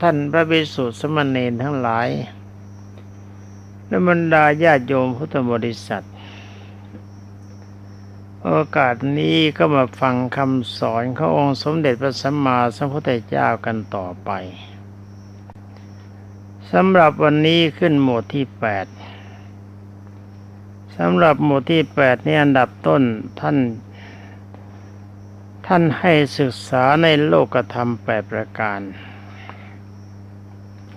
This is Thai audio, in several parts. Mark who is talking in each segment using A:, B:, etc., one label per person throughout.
A: ท่านพระภิกษุสมณเณรทั้งหลายและบรรดาญาติโยมพุทธบริษัท โอกาสนี้ก็มาฟังคำสอนขององค์สมเด็จพระสัมมาสัมพุทธเจ้ากันต่อไปสำหรับวันนี้ขึ้นหมวดที่แปดสำหรับหมวดที่แปดนี่อันดับต้นท่าน ท่านให้ศึกษาในโลกธรรมแปดประการ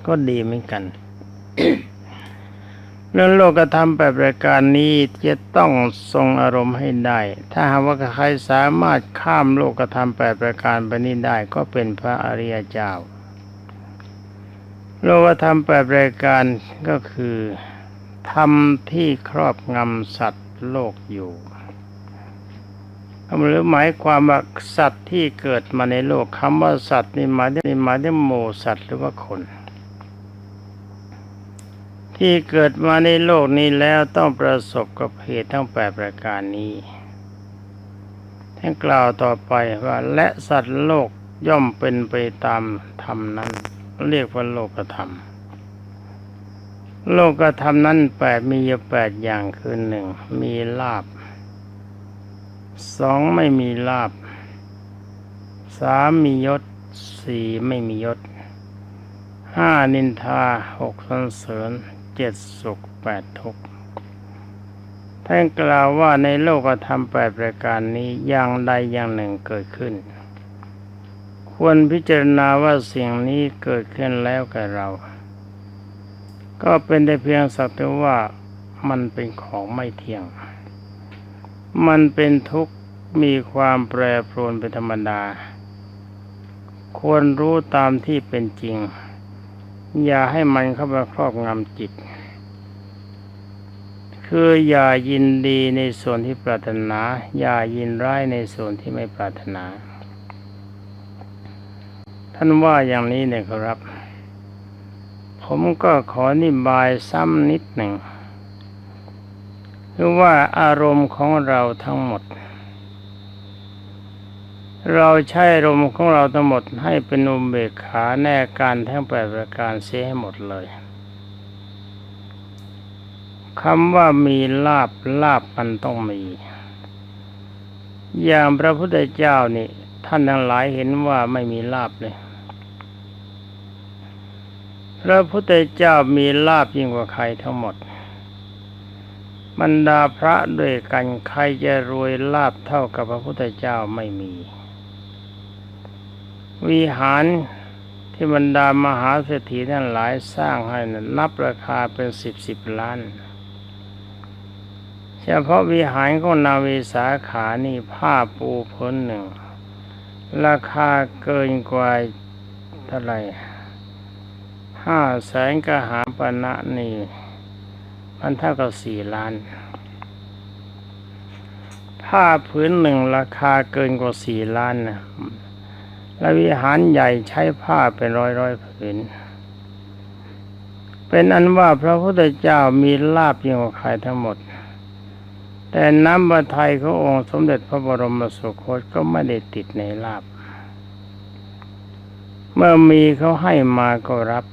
A: ก็ดีเหมือนกันเรื่องโลกธรรมแปดประการนี้จะต้องทรงอารมณ์ให้ได้ ถ้าหากว่าใครสามารถข้ามโลกธรรมแปดประการไปนี้ได้ ก็เป็นพระอริยเจ้า โลกธรรมแปดประการก็คือธรรมที่ครอบงำสัตว์โลกอยู่หรือหมายความว่าสัตว์ที่เกิดมาในโลกคำว่าสัตว์นี่หมายถึงหมายถึงหมูสัตว์หรือว่าคน ที่เกิดมาในโลกนี้แล้วต้องประสบกับเหตุทั้งแปดประการนี้ท่านกล่าวต่อไปว่าและสัตว์โลกย่อมเป็นไปตามธรรมนั้น เรียกว่าโลกธรรม โลกธรรมนั้นแปดมีอยู่แปดอย่างคือหนึ่งมีลาบสองไม่มีลาบสามมียศสี่ไม่มียศห้านินทาหกสรรเสริญ เจ็ดสุขแปดทุกข์ท่านกล่าวว่าในโลกธรรมแปดประการนี้อย่างใดอย่างหนึ่งเกิดขึ้น ควรพิจารณาว่าสิ่งนี้เกิดขึ้นแล้วกับเรา ก็เป็นได้เพียงสักแต่ว่ามันเป็นของไม่เที่ยง มันเป็นทุกข์มีความแปรปรวนเป็นธรรมดา ควรรู้ตามที่เป็นจริง อย่าให้มันเข้ามาครอบงำจิต คืออย่ายินดีในส่วนที่ปรารถนา อย่ายินร้ายในส่วนที่ไม่ปรารถนา ท่านว่าอย่างนี้เนี่ยครับ ผมก็ขอนิบายซ้ำนิดหนึ่งคือว่าอารมณ์ของเราทั้งหมด เราใช้อารมณ์ของเราทั้งหมดให้เป็นอุเบกขาแน่การทั้งแปดประการเสียให้หมดเลย คำว่ามีลาบลาบมันต้องมี อย่างพระพุทธเจ้านี่ ท่านทั้งหลายเห็นว่าไม่มีลาบเลย พระพุทธเจ้ามีลาบยิ่งกว่าใครทั้งหมดบรรดาพระด้วยกันใครจะรวยลาบเท่ากับพระพุทธเจ้าไม่มี วิหารที่บรรดามหาเศรษฐีทั้งหลายสร้างให้นะนับราคาเป็นสิบสิบล้าน เฉพาะวิหารของนาวีสาขานี่ผ้าปูพื้นหนึ่ง ราคาเกินกว่าเท่าไหร่ห้าแสนกหาปณะนี่มันเท่ากับสี่ล้านผ้าผืนหนึ่งราคาเกินกว่าสี่ล้านนะและวิหารใหญ่ใช้ผ้าเป็นร้อยร้อยผืน เป็นอันว่าพระพุทธเจ้ามีลาบยิ่งกว่าใครทั้งหมด แต่น้ำบาไทยขององค์สมเด็จพระบรมสุคตก็ไม่ได้ติดในลาบ เมื่อมีเขาให้มาก็รับ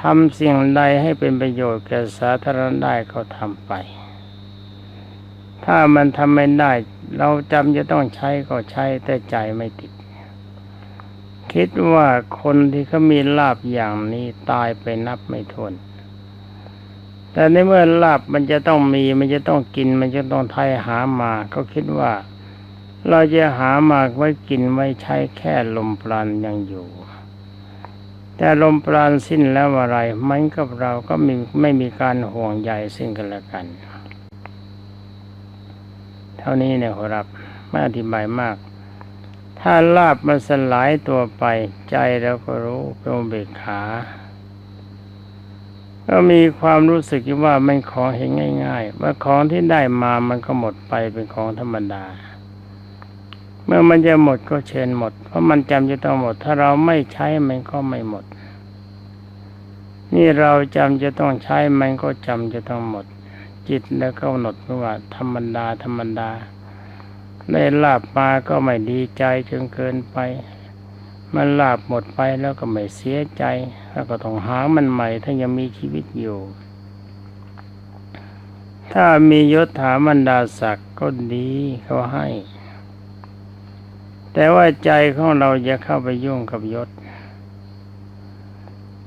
A: ทำสิ่งใดให้เป็นประโยชน์แก่สาธารณได้ก็ทำไป ถ้ามันทำไม่ได้ เราจำจะต้องใช้ก็ใช้แต่ใจไม่ติด คิดว่าคนที่เขามีลาบอย่างนี้ตายไปนับไม่ถ้วน แต่ในเมื่อลาบมันจะต้องมี มันจะต้องกิน มันจะต้องไทยหามา ก็คิดว่า เราจะหามาไว้กินไว้ใช้แค่ลมปราณยังอยู่ แต่ลมปราณสิ้นแล้วอะไร มันกับเราก็มีไม่มีการห่วงใยซึ่งกันและกัน เท่านี้เนี่ยครับไม่อธิบายมาก ถ้าลาบมันสลายตัวไปใจเราก็รู้เป็นเบิกขา ก็มีความรู้สึกว่ามันของเห็นง่ายๆว่าของที่ได้มามันก็หมดไปเป็นของธรรมดา เมื่อมันจะหมดก็เชิญหมด เพราะมันจำจะต้องหมด ถ้าเราไม่ใช้มันก็ไม่หมด นี่เราจำจะต้องใช้มันก็จำจะต้องหมด จิตแล้วก็หนดว่า ธรรมดาธรรมดาได้ลาบมาก็ไม่ดีใจจนเกินไป มันลาบหมดไปแล้วก็ไม่เสียใจแล้วก็ต้องหามันใหม่ถ้ายังมีชีวิตอยู่ ถ้ามียศถาบรรดาศักดิ์ก็ดีเขาให้ แต่ว่าใจของเราอย่าเข้าไปยุ่งกับยศ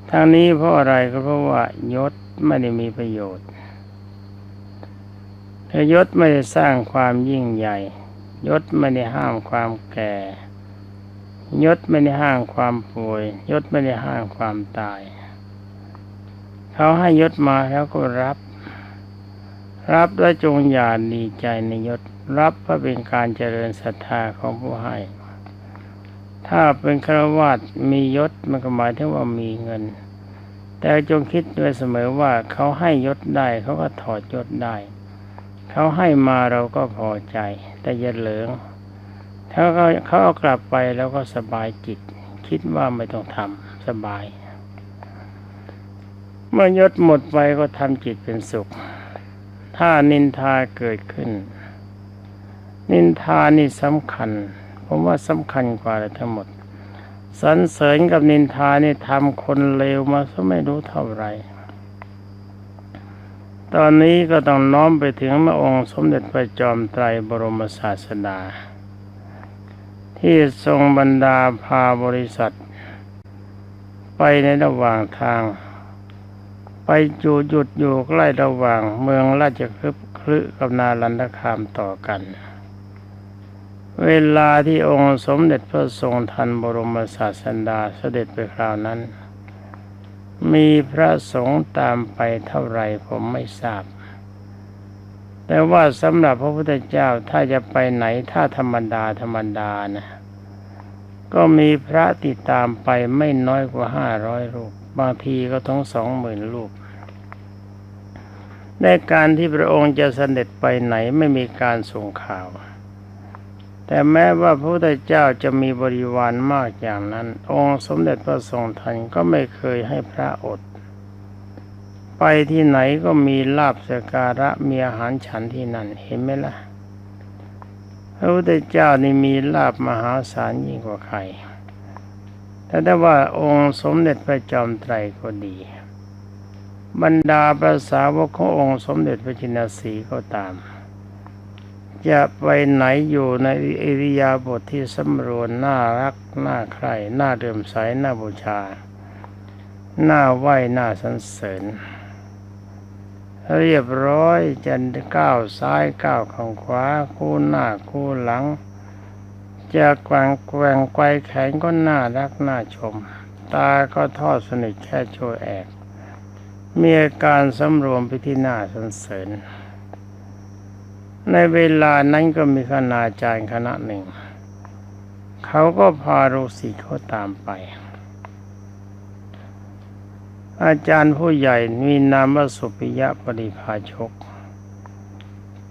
A: ทางนี้เพราะอะไรก็เพราะว่ายศไม่ได้มีประโยชน์ยศไม่ได้สร้างความยิ่งใหญ่ ยศไม่ได้ห้ามความแก่ ยศไม่ได้ห้ามความป่วย ยศไม่ได้ห้ามความตาย เขาให้ยศมาแล้วก็รับ รับด้วยจงอย่าดีใจในยศ รับเพื่อเป็นการเจริญศรัทธาของผู้ให้ ถ้าเป็นฆราวาสมียศมันก็หมายถึงว่ามีเงิน แต่จงคิดด้วยเสมอว่าเขาให้ยศได้เขาก็ถอดยศได้ เขาให้มาเราก็พอใจ แต่อย่าเหลือง ถ้าเขาเขาเอากลับไปแล้วก็สบายจิต คิดว่าไม่ต้องทำสบาย เมื่อยศหมดไปก็ทำจิตเป็นสุข ถ้านินทาเกิดขึ้น นินทานี่สำคัญ ผมว่าสำคัญกว่าอะไรทั้งหมดสรรเสริญกับนินทานี่ทำคนเลวมาซะไม่รู้เท่าไหร่ตอนนี้ก็ต้องน้อมไปถึงพระองค์สมเด็จพระจอมไตรบรมศาสดา ที่ทรงบรรดาพาบริษัท ไปในระหว่างทาง ไปจูหยุดอยู่ใกล้ระหว่างเมืองราชคลึบคลึกับนาลันทคามต่อกัน เวลาที่องค์สมเด็จพระทรงทันบรมศาสดาเสด็จไปคราวนั้น มีพระสงฆ์ตามไปเท่าไรผมไม่ทราบแต่ว่าสำหรับพระพุทธเจ้าถ้าจะไปไหนถ้าธรรมดาธรรมดานะ ก็มีพระติดตามไปไม่น้อยกว่าห้าร้อยรูป บางทีก็ทั้งสองหมื่นรูป ในการที่พระองค์จะเสด็จไปไหนไม่มีการส่งข่าว แต่แม้ว่าพระพุทธเจ้าจะมีบริวารมากอย่างนั้น องค์สมเด็จพระทรงทันก็ไม่เคยให้พระอด ไปที่ไหนก็มีลาบสการะมีอาหารฉันที่นั่นเห็นไหมล่ะ พระพุทธเจ้านี่มีลาบมหาศาลยิ่งกว่าใครแต่ได้ว่าองค์สมเด็จพระจอมไตรก็ดี บรรดาภาษาวกขององค์สมเด็จพระจินสีก็ตาม จะไปไหนอยู่ในอิริยาบถทที่สำรวญน่ารักน่าใคร่น่าเดิมใสน่าบูชา น่าไหวน่าสรรเสริญ เรียบร้อยจะก้าวซ้ายก้าวข้างขวา คู่หน้าคู่หลัง จะแกว่งแกว่งไกวแขนก็น่ารักน่าชม ตาก็ทอดสนิทแค่โชว์แอกมีอาการสำรวมไปที่หน้าสรรเสริญ ในเวลานั้นก็มีคณาจารย์คณะหนึ่ง เขาก็พาลูกศิษย์เขาตามไป อาจารย์ผู้ใหญ่มีนามว่าสุปิยะปริภาชก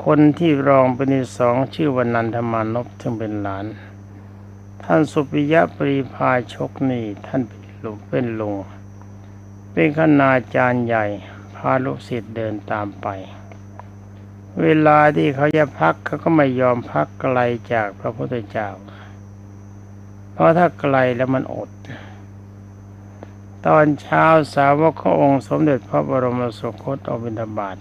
A: คนที่รองเป็นที่สองชื่อวนันทมานพซึ่งเป็นหลาน ท่านสุปิยะปริภาชกนี่ท่านเป็นลุงเป็นลุงเป็นคณาจารย์ใหญ่พาลูกศิษย์เดินตามไป เวลาที่เขาจะพักเขาก็ไม่ยอมพักไกลจากพระพุทธเจ้า เพราะถ้าไกลแล้วมันอด ตอนเช้าสาวกขององค์สมเด็จพระบรมสุคตออกบิณฑบาต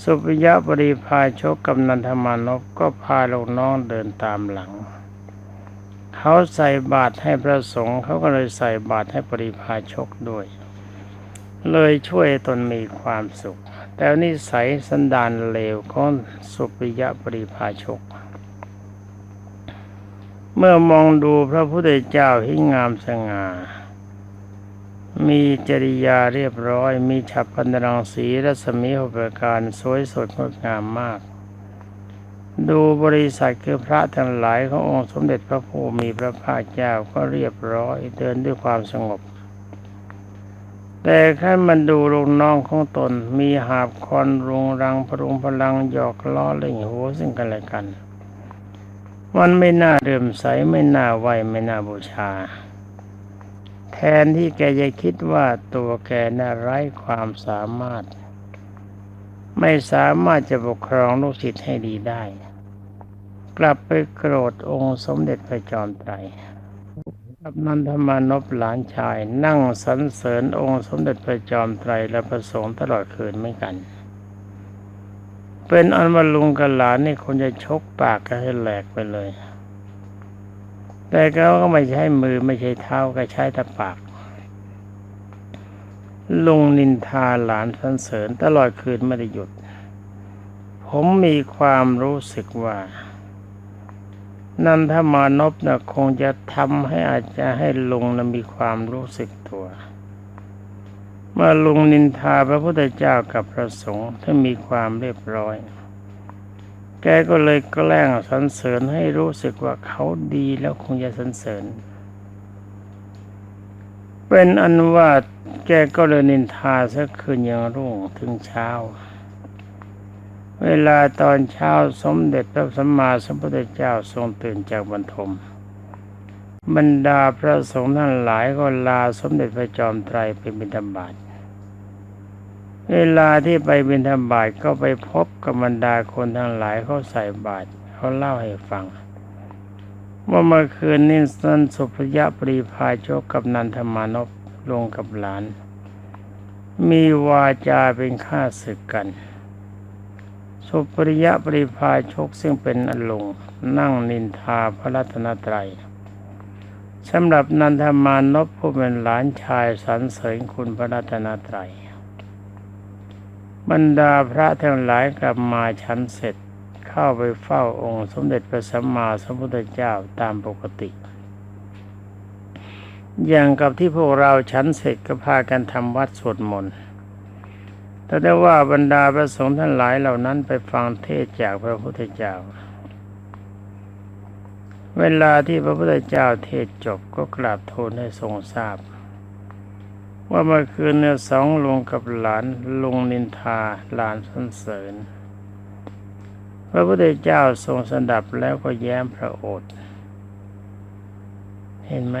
A: สุปิยะปริพาชกกับนันทมานพก็พาลูกน้องเดินตามหลัง เขาใส่บาตรให้พระสงฆ์เขาก็เลยใส่บาตรให้ปริพาชกด้วย เลยช่วยตนมีความสุข แต่นิสัยสันดานเลวของสุปิยะปริพาชก เมื่อมองดูพระพุทธเจ้าที่งามสง่า มีจริยาเรียบร้อย มีฉับพันรังสีรัศมีหกประการสวยสดงดงามมาก ดูบริษัทคือพระทั้งหลายขององค์สมเด็จพระผู้มีพระภาคเจ้าก็เรียบร้อยเดินด้วยความสงบ แต่แค่มันดูลูกน้องของตน มีหาบคอนรุงรังพรุงพลังหยอกล้อเล่นหัวซึ่งกันและกัน มันไม่น่าเรื่มใสไม่น่าไหวไม่น่าบูชา นที่แกจะคิดว่าตัวแกน่าไร้ความสามารถ ไม่สามารถจะปกครองลูกศิษย์ให้ดีได้ กลับไปโกรธองค์สมเด็จพระจอมไตรกับนันทมานพหลานชายนั่งสรรเสริญองค์สมเด็จพระจอมไตรและพระสงฆ์ตลอดคืนเหมือนกัน เป็นอันว่าลุงกับหลานนี่คงจะชกปากกันให้แหลกไปเลย แต่เขาก็ไม่ใช้มือไม่ใช่เท้าก็ใช้แต่ปาก ลุงนินทาหลานสรรเสริญตลอดคืนไม่ได้หยุด ผมมีความรู้สึกว่า นันทมานพนะคงจะทำให้อาจจะให้ลุงนะมีความรู้สึกตัว เมื่อลุงนินทาพระพุทธเจ้ากับพระสงฆ์ถ้ามีความเรียบร้อย แกก็เลยแกล้งสรรเสริญให้รู้สึกว่าเขาดีแล้วคงจะสรรเสริญ เป็นอันว่าแกก็เลยนินทาสักคืนยังรุ่งถึงเช้า เวลาตอนเช้าสมเด็จพระสัมมาสัมพุทธเจ้าทรงตื่นจากบรรทม บรรดาพระสงฆ์ทั้งหลายก็ลาสมเด็จพระจอมไตรไปบิณฑบาต เวลาที่ไปบิณฑบาตก็ไปพบกับบรรดาคนทั้งหลายเขาใส่บาตรเขาเล่าให้ฟัง ว่าเมื่อคืนนี้สันสุพยะปรีพาโชกกับนันทมานพลงกับหลาน มีวาจาเป็นข้าศึกกัน สุปริยะปริพาชกซึ่งเป็นอลงนั่งนินทาพระรัตนตรัยสำหรับนันทมานพผู้เป็นหลานชายสรรเสริญคุณพระรัตนตรัย บรรดาพระทั้งหลายกลับมาชั้นเสร็จเข้าไปเฝ้าองค์สมเด็จพระสัมมาสัมพุทธเจ้าตามปกติ อย่างกับที่พวกเราชั้นเสร็จก็พากันทำวัดสวดมนต์แต่ได้ว่าบรรดาพระสงฆ์ท่านหลายเหล่านั้นไปฟังเทศจากพระพุทธเจ้า เวลาที่พระพุทธเจ้าเทศจบก็กราบทูลให้ทรงทราบ ว่าเมื่อคืนเนี่ยสองลุงกับหลานลุงนินทาหลานสรรเสริญพระพุทธเจ้าทรงสดับแล้วก็แย้มพระโอษฐ์เห็นไหม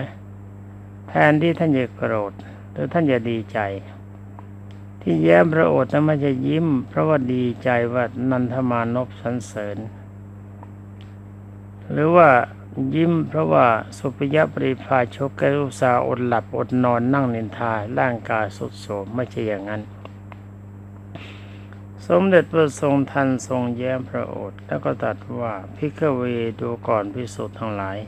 A: แทนที่ท่านจะโกรธหรือท่านจะดีใจ ที่แย้มพระโอษฐ์นั้นไม่จะยิ้ม เพราะว่าดีใจว่านันทมานพสรรเสริญ หรือว่า ยิ้มเพราะว่าสุปยปริภาชกแกอุสาอดหลับอดนอนนั่งนินทาร่างกายสุดโทรมไม่ใช่อย่างนั้น สมเด็จพระทรงทันทรงแย้มพระโอษฐ์แล้วก็ตรัสว่าพิกเวดูก่อนพิสุทธ์ทั้งหลาย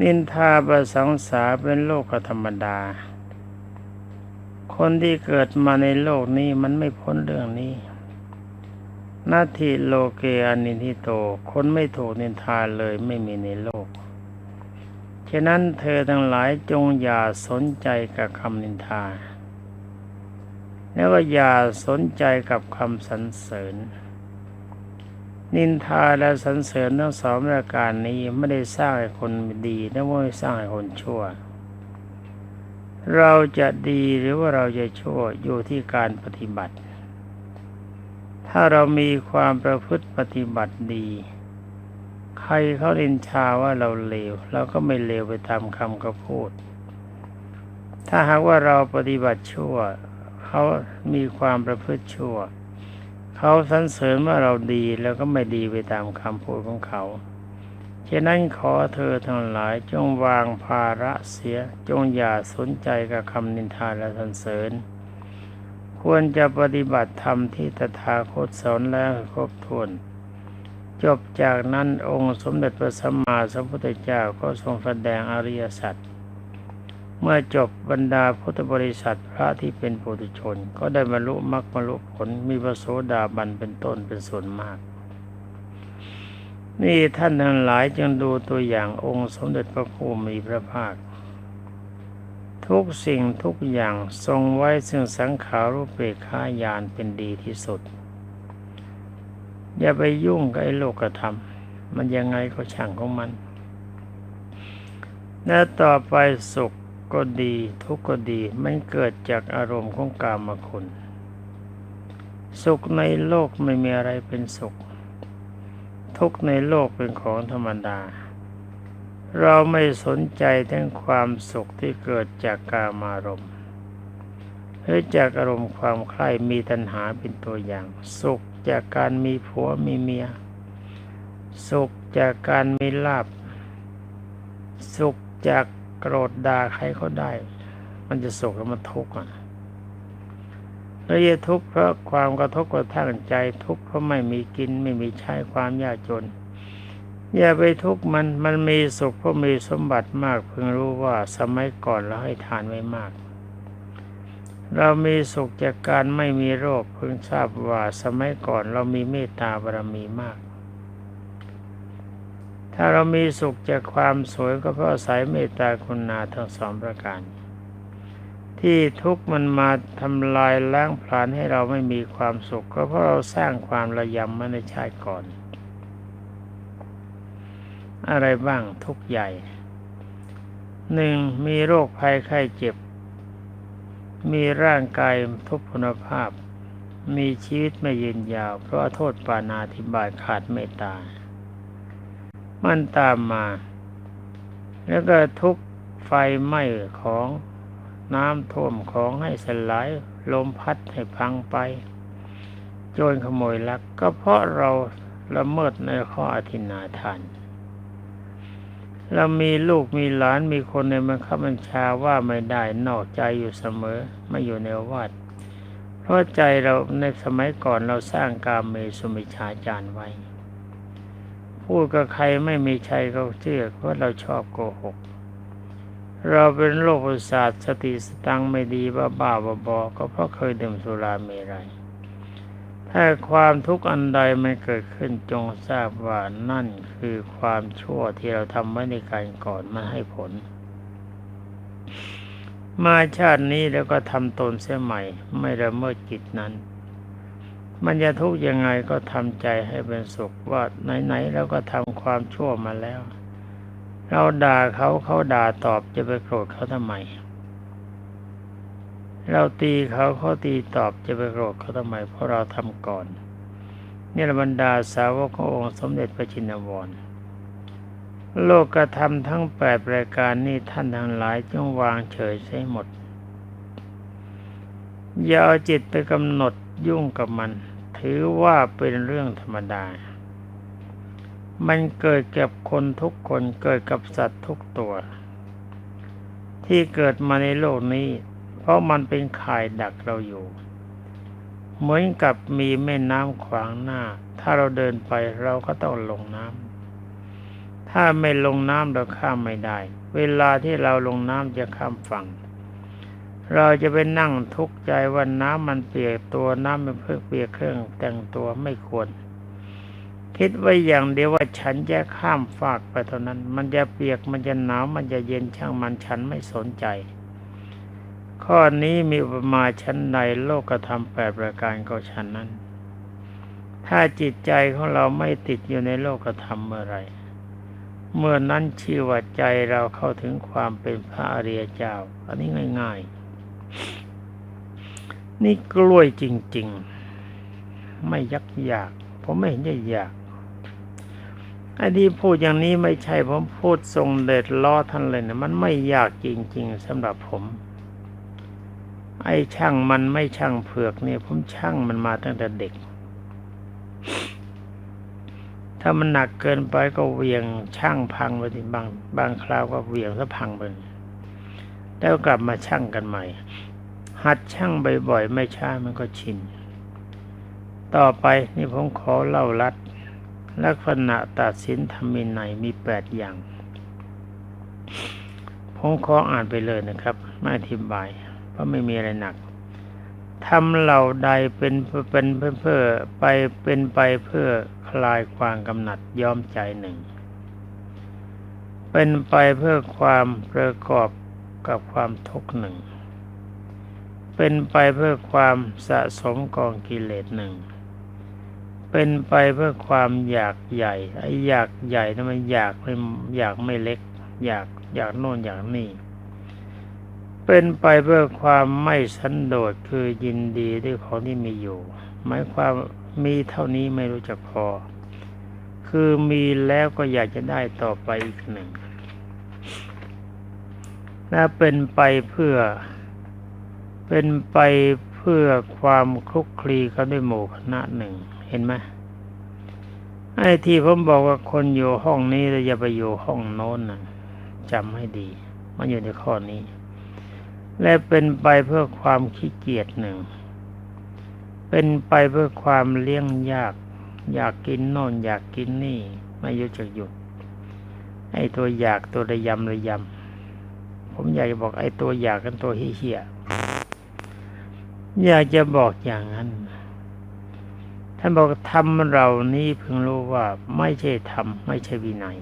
A: นินทาประสังสาเป็นโลกธรรมดา คนที่เกิดมาในโลกนี้มันไม่พ้นเรื่องนี้ นาทีโลเกอนินทิโต คนไม่ถูกนินทาเลยไม่มีในโลก ฉะนั้นเธอทั้งหลายจงอย่าสนใจกับคำนินทา แล้วก็อย่าสนใจกับคำสรรเสริญ นินทาและสรรเสริญทั้งสองประการนี้ไม่ได้สร้างให้คนดีและไม่ได้สร้างให้คนชั่ว เราจะดีหรือว่าเราจะชั่วอยู่ที่การปฏิบัติ ถ้าเรามีความประพฤติปฏิบัติดี ใครเขาเินชาว่าเราเลวเราก็ไม่เลวไปตามคำเขาพูด ถ้าหากว่าเราปฏิบัติชั่ว เขามีความประพฤติชั่ว เขาสรรเสริญว่าเราดีแล้วก็ไม่ดีไปตามคำพูดของเขาฉะนั้นขอเธอทั้งหลายจงวางภาระเสียจงอย่าสนใจกับคำนินทาและสรรเสริญ ควรจะปฏิบัติธรรมที่ตถาคตสอนแล้วครบถ้วนจบจากนั้นองค์สมเด็จพระสัมมาสัมพุทธเจ้าก็ทรงแสดงอริยสัจเมื่อจบบรรดาพุทธบริษัทพระที่เป็นปุถุชน ก็ได้บรรลุมรรคบรรลุผลมีพระโสดาบันเป็นต้นเป็นส่วนมาก นี่ท่านทั้งหลายจึงดูตัวอย่างองค์สมเด็จพระภูมิพระภาค ทุกสิ่งทุกอย่างทรงไว้ซึ่งสังขารุปเปกขายานเป็นดีที่สุด อย่าไปยุ่งกับไอ้โลกธรรม มันยังไงก็ช่างของมัน และต่อไปสุขก็ดีทุกข์ก็ดีมันเกิดจากอารมณ์ของกามคุณ สุขในโลกไม่มีอะไรเป็นสุข ทุกในโลกเป็นของธรรมดา เราไม่สนใจทั้งความสุขที่เกิดจากกามารมณ์หรือจากอารมณ์ความใคร่มีตัณหาเป็นตัวอย่าง สุขจากการมีผัวมีเมีย สุขจากการมีลาบ สุขจากโกรธด่าใครเขาได้ มันจะสุขแล้วมันทุกข์อะแล้วจะทุกข์เพราะความกระทบกระทั่งใจทุกข์เพราะไม่มีกินไม่มีใช้ความยากจน อย่าไปทุกข์มันมันมีสุขเพราะมีสมบัติมากเพิ่งรู้ว่าสมัยก่อนเราให้ทานไว้มาก เรามีสุขจากการไม่มีโรคเพิ่งทราบว่าสมัยก่อนเรามีเมตตาบารมีมาก ถ้าเรามีสุขจากความสวยก็เพราะอาศัยเมตตาคุณนาทั้งสองประการ ที่ทุกข์มันมาทำลายล้างผลาญให้เราไม่มีความสุข ก็เพราะเราสร้างความระยำมาในชาติก่อน อะไรบ้างทุกใหญ่หนึ่งมีโรคภัยไข้เจ็บ มีร่างกายทุพพลภาพ มีชีวิตไม่ยืนยาว เพราะโทษปานาธิบายขาดเมตตา มันตามมา แล้วก็ทุกไฟไหม้ของน้ำท่วมของให้สลายลมพัดให้พังไป โจรขโมยลัก ก็เพราะเราละเมิดในข้ออธินาทาน เรามีลูกมีหลานมีคนในบังคับบัญชาว่าไม่ได้นอกใจอยู่เสมอ ไม่อยู่ในวัดเพราะใจเราในสมัยก่อนเราสร้างกามเมสุมิชาจารไว้ พูดกับใครไม่มีชัยเขาเชื่อเพราะเราชอบโกหก เราเป็นโรคประสาทสติสตังไม่ดีบ้าบ้าบอบก็เพราะเคยดื่มสุราเมรัย ถ้าความทุกข์อันใดมันเกิดขึ้นจงทราบว่านั่นคือความชั่วที่เราทำไว้ในการก่อนมันให้ผล มาชาตินี้แล้วก็ทำตนเสียใหม่ ไม่ละเมิดกิจนั้น มันจะทุกข์ยังไงก็ทำใจให้เป็นสุขว่าไหนๆเราก็ทำความชั่วมาแล้ว เราด่าเขาเขาด่าตอบจะไปโกรธเขาทำไม เราตีเขาเขาตีตอบจะไปโกรธเขาทำไม เพราะเราทำก่อนนี่ละบรรดาสาวกขององค์สมเด็จพระจินวรโลกกระทำทั้งแปดรายการนี้ท่านทั้งหลายจงวางเฉยใช้หมด อย่าเอาจิตไปกำหนดยุ่งกับมัน ถือว่าเป็นเรื่องธรรมดา มันเกิดกับคนทุกคนเกิดกับสัตว์ทุกตัว ที่เกิดมาในโลกนี้ เพราะมันเป็นข่ายดักเราอยู่ เหมือนกับมีแม่น้ำขวางหน้า ถ้าเราเดินไปเราก็ต้องลงน้ำถ้าไม่ลงน้ำเราข้ามไม่ได้ เวลาที่เราลงน้ำจะข้ามฝั่ง เราจะไปนั่งทุกข์ใจว่าน้ำมันเปียกตัวน้ำมันเพิ่งเปียกเครื่องแต่งตัวไม่ควรคิดไว้อย่างเดียวว่าฉันจะข้ามฝากไปเท่านั้น มันจะเปียกมันจะหนาวมันจะเย็นช่างมันฉันไม่สนใจ ข้อนี้มีอุปมาชั้นในโลกธรรมแปดประการก็ฉันนั้น ถ้าจิตใจของเราไม่ติดอยู่ในโลกธรรมเมื่อไรเมื่อนั้นชื่อว่าใจเราเข้าถึงความเป็นพระอริยเจ้า อันนี้ง่าย ๆ นี่กล้วยจริง ๆ ไม่ยักยาก ผมไม่เห็นจะยากไอ้ที่พูดอย่างนี้ไม่ใช่ผมพูดทรงเด็ดล้อท่านเลยนะมันไม่ยากจริง ๆสำหรับผม ไอ้ช่างมันไม่ช่างเผือกเนี่ย ผมช่างมันมาตั้งแต่เด็ก ถ้ามันหนักเกินไปก็เวียงช่างพังไปทีบางบางคราวก็เวียงซะพังไปแล้วกลับมาช่างกันใหม่ หัดช่างบ่อยๆไม่ช้ามันก็ชิน ต่อไปนี่ผมขอเล่าลัดลักษณะตัดสินธรรมินัยมีแปดอย่าง ผมขออ่านไปเลยนะครับ ไม่อธิบาย เพราะไม่มีอะไรหนักทำเหล่าใดเป็นเป็นเพื่อไปเป็นไปเพื่อคลายความกำหนัดย้อมใจหนึ่ง เป็นไปเพื่อความประกอบกับความทุกข์หนึ่ง เป็นไปเพื่อความสะสมกองกิเลสหนึ่ง เป็นไปเพื่อความอยากใหญ่ไอ้อยากใหญ่นั่นมันอยากไม่อยากไม่เล็ก อยากอยากโน่นอยากนี่ เป็นไปเพื่อความไม่สันโดษคือยินดีด้วยของที่มีอยู่ หมายความมีเท่านี้ไม่รู้จักพอ คือมีแล้วก็อยากจะได้ต่อไปอีกหนึ่งและเป็นไปเพื่อ เป็นไปเพื่อความคลุกคลีกันด้วยหมู่คณะหนึ่ง เห็นไหมไอ้ที่ผมบอกว่าคนอยู่ห้องนี้แล้วอย่าไปอยู่ห้องโน้นนะจำให้ดี มันอยู่ในข้อนี้ และเป็นไปเพื่อความขี้เกียจหนึ่ง เป็นไปเพื่อความเลี้ยงยาก อยากกินโน่นอยากกินนี่ ไม่ยุจะหยุดไอ้ตัวอยากตัวระยำระยำผมอยากจะบอกไอ้ตัวอยากกันตัวเฮี้ยอยากจะบอกอย่างนั้นท่านบอกทำเรานี้เพิ่งรู้ว่าไม่ใช่ธรรมไม่ใช่วินัย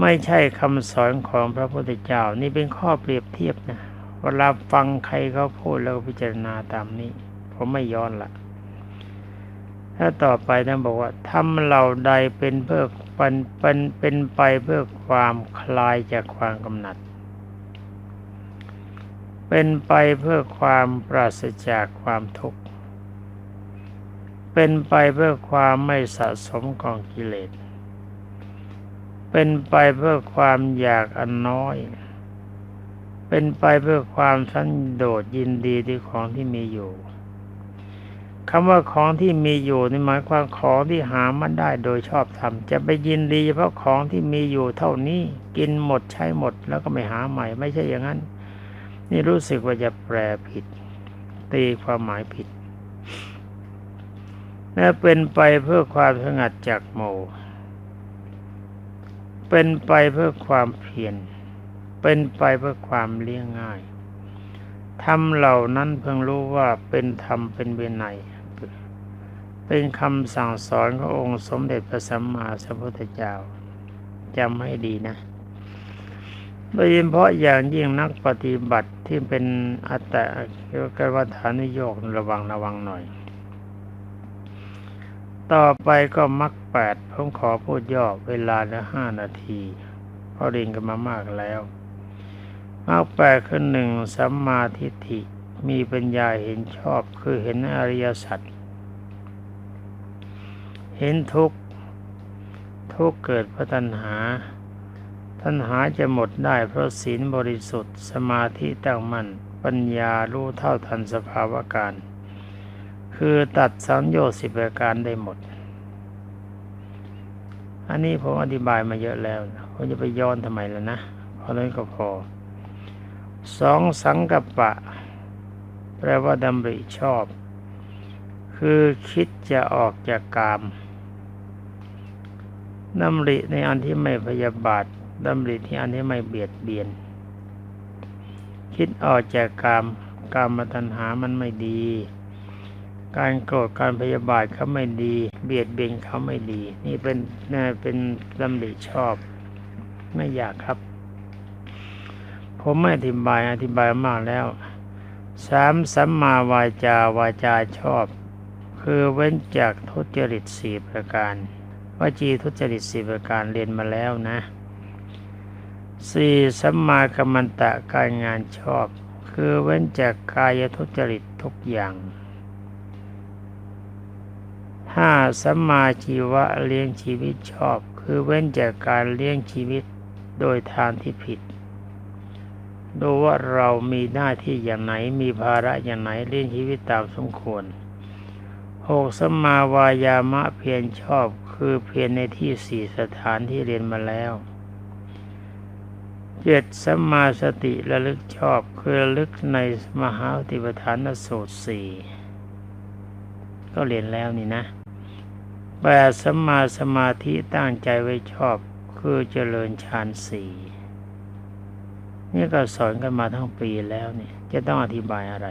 A: ไม่ใช่คำสอนของพระพุทธเจ้า นี่เป็นข้อเปรียบเทียบนะ เวลาฟังใครเขาพูดแล้วพิจารณาตามนี้ ผมไม่ย้อนละถ้าต่อไปท่านบอกว่าทำเราใดเป็นเพื่อเป็นเป็นเป็นไปเพื่อความคลายจากความกำหนัด เป็นไปเพื่อความปราศจากความทุกข์เป็นไปเพื่อความไม่สะสมกองกิเลส เป็นไปเพื่อความอยากอันน้อย เป็นไปเพื่อความสันโดษยินดีที่ของที่มีอยู่คำว่าของที่มีอยู่นี่หมายความของที่หามันได้โดยชอบธรรมจะไปยินดีเฉพาะของที่มีอยู่เท่านี้กินหมดใช้หมดแล้วก็ไม่หาใหม่ ไม่ใช่อย่างนั้น นี่รู้สึกว่าจะแปลผิด ตีความหมายผิดและเป็นไปเพื่อความสงัดจากโม เป็นไปเพื่อความเพียร เป็นไปเพื่อความเลี้ยงง่ายธรรมเหล่านั้นเพิ่งรู้ว่าเป็นธรรมเป็นเวไนยเป็นคำสั่งสอนขององค์สมเด็จพระสัมมาสัมพุทธเจ้าจำให้ดีนะโดยเฉพาะอย่างยิ่งนักปฏิบัติที่เป็นอัตตะเกี่ยวกับวัฏานุโยกระวังระวังหน่อย ต่อไปก็มักแปดผมขอพูดย่อเวลาละห้านาทีเพราะเรียนกันมามากแล้ว มักแปดคือหนึ่งสัมมาทิฏฐิมีปัญญาเห็นชอบคือเห็นอริยสัจเห็นทุกข์ทุกข์เกิดเพราะตัณหา ตัณหาจะหมดได้เพราะศีลบริสุทธิ์ สมาธิตั้งมั่นปัญญารู้เท่าทันสภาวะการ คือตัดสังโยชน์สิบประการได้หมด อันนี้ผมอธิบายมาเยอะแล้วผมจะไปย้อนทำไมแล่ะนะเพราะนั้นก็พอ สองสังกัปปะ แปลว่าดำริชอบ คือคิดจะออกจากกามดำริในอันที่ไม่พยาบาทดำริที่อันที่ไม่เบียดเบียน คิดออกจากกามกามตัณหามันไม่ดี การโกรธการพยาบาทเขาไม่ดี เบียดเบียนเขาไม่ดี นี่เป็นนี่เป็นดำริชอบ ไม่อยากครับ ผมไม่อธิบายอธิบายมากแล้วสามสัมมาวาจาวาจาชอบ คือเว้นจากทุจริตสี่ประการวจีทุจริตสี่ประการเรียนมาแล้วนะสี่สัมมากัมมันตะการงานชอบ คือเว้นจากกายทุจริตทุกอย่างห้าสัมมาชีวะเลี้ยงชีวิตชอบ คือเว้นจากการเลี้ยงชีวิตโดยทางที่ผิด ดูว่าเรามีหน้าที่อย่างไหน มีภาระอย่างไหนเลี้ยงชีวิตตามสมควรหกสัมมาวายามะเพียรชอบคือเพียรในที่สี่สถานที่เรียนมาแล้วเจ็ดสัมมาสติระลึกชอบคือระลึกในมหาติปฐานสูตรสี่ก็เรียนแล้วนี่นะแปดสัมมาสมาธิตั้งใจไว้ชอบคือเจริญฌานสี่ นี่ก็สอนกันมาทั้งปีแล้วนี่จะต้องอธิบายอะไร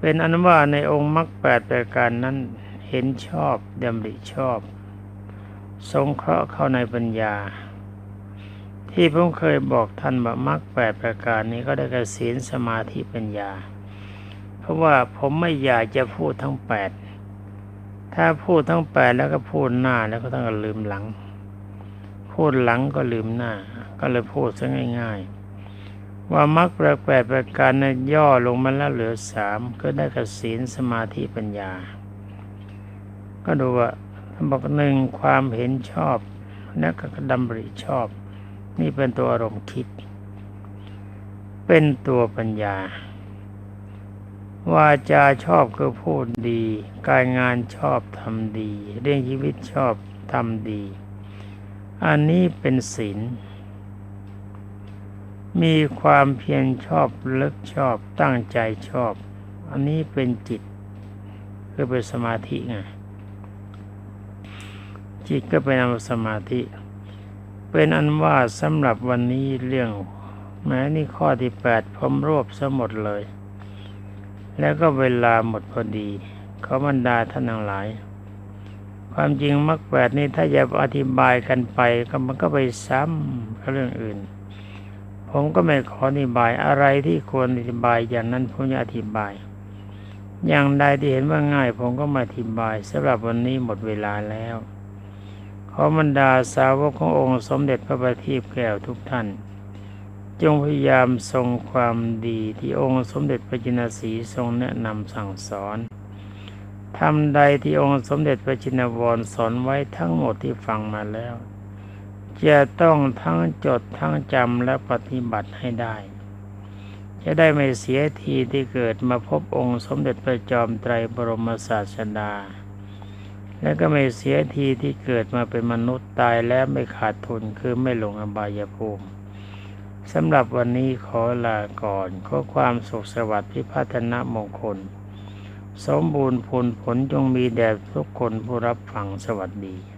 A: เป็นอนุว่าในองค์มรรคแปดประการนั้นเห็นชอบดำริชอบ สงเคราะห์เข้าในปัญญา ที่ผมเคยบอกท่านว่ามรรคแปดประการนี้ก็ได้กระสีนสมาธิปัญญา เพราะว่าผมไม่อยากจะพูดทั้งแปดถ้าพูดทั้งแปดแล้วก็พูดหน้าแล้วก็ต้องลืมหลัง พูดหลังก็ลืมหน้า ก็เลยพูดซะง่าย ๆ ว่ามรรคแปดประการนั้นย่อลงมาแล้วเหลือสามก็ได้กระสีนสมาธิปัญญา ก็ดูว่าบอกหนึ่งความเห็นชอบและก็ดำริชอบ นี่เป็นตัวอารมณ์คิด เป็นตัวปัญญาวาจาชอบคือพูดดี การงานชอบทำดี เรื่องชีวิตชอบทำดี อันนี้เป็นศีล มีความเพียรชอบลึกชอบตั้งใจชอบ อันนี้เป็นจิตคือเป็นสมาธิไงจิตก็เป็นอสมาธิ เป็นอันว่าสำหรับวันนี้เรื่อง แม้นี่ข้อที่แปดผมรวบซะหมดเลย แล้วก็เวลาหมดพอดีขอบรรดาท่านทั้งหลาย ความจริงมรรคแปดนี่ถ้าจะอธิบายกันไปก็มันก็ไปซ้ำกับเรื่องอื่น ผมก็ไม่ขออธิบายอะไรที่ควรอธิบายอย่างนั้นผมจะอธิบาย อย่างใดที่เห็นว่าง่าย ผมก็มาอธิบายสำหรับวันนี้หมดเวลาแล้วขอบรรดาสาวกขององค์สมเด็จพระบัณฑิตแก้วทุกท่าน จงพยายามทรงความดีที่องค์สมเด็จพระจินสีทรงแนะนำสั่งสอนทำใดที่องค์สมเด็จพระจินวรสอนไว้ทั้งหมดที่ฟังมาแล้ว จะต้องทั้งจดทั้งจำและปฏิบัติให้ได้ จะได้ไม่เสียทีที่เกิดมาพบองค์สมเด็จพระจอมไตรบรมศาสดา และก็ไม่เสียทีที่เกิดมาเป็นมนุษย์ตายแล้วไม่ขาดทุนคือไม่หลงอบายภูมิสำหรับวันนี้ขอลาก่อนขอความสุขสวัสดิ์พิพัฒนมงคล สมบูรณ์ผลผลจงมีแด่ทุกคนผู้รับฟังสวัสดี